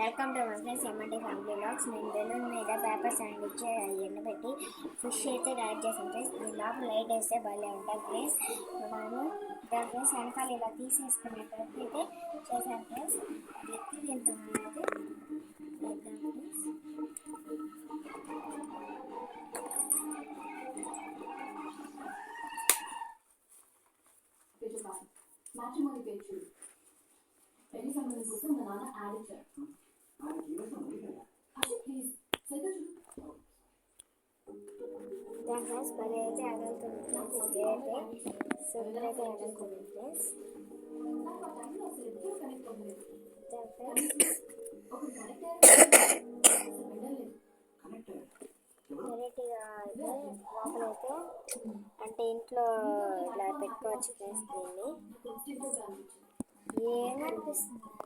Welcome to my friends ఎమ్మంటి family blogs నేను balloon మీద పేపర్ శాండ్విచ్ ఎన్న పెట్టి ఫిష్ అయితే యాడ్ చేసాను ఫ్రెండ్స్. దీని లోపల లైట్ వేస్తే భలే ఉంటాయి ఫ్రెండ్స్. మనము దాని ఫ్రెండ్స్ వెనకాల ఇలా తీసేసుకునేటట్టు అయితే చేశాను ఫ్రెండ్స్. ఎక్కి ఎత్తి దీంతో అనేది చేద్దాం ఫ్రెండ్స్ పేజ్ కాదు చూడు పెళ్ళి సంబంధం కోసం మా నాన్న యాడ్ ఇచ్చారు దాని ఫ్రెండ్స్ భలే అయితే అడుగుతుంది ఫ్రెండ్స్ ఇదైతే సూపర్ అయితే అడుగుతుంది ఫ్రెండ్స్ వెరైటీగా అయితే లోపలైతే అంటే ఇంట్లో ఇట్లా పెట్టుకోవచ్చు ఫ్రెండ్స్ దీన్ని ఏమనిపిస్తుంది